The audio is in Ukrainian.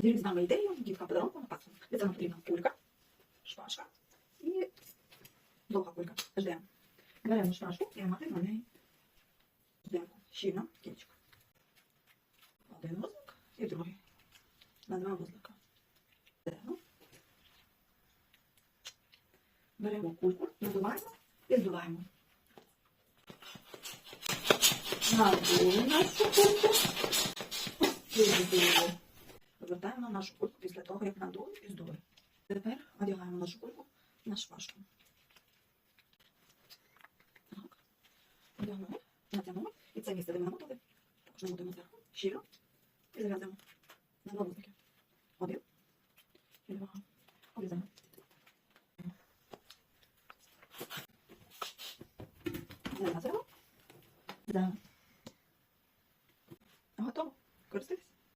Ділюсь з нами ідеєю, діткам подарунком на Пасху. Для нам потрібна кулька, шпажка і довга кулька. Ждемо. Беремо шпажку і наматуємо на неї ждемку. Щільно, кінчик. Один вузлик і другий. На два вузлика. Ждемо. Беремо кульку, надуваємо і здуваємо. Надули нашу кульку. І здули. Повертаємо нашу кульку після того, як надули і здули. Тепер одягаємо нашу кульку на шпажку. Так. Одягнули, натягнули. І це місце, де ми намотали, також намотуємо зверху. Щільно. І зав'язуємо на два вузлики. Один. І два. Обрізаємо. Зав'язуємо. Да. Готово. Користуйтесь.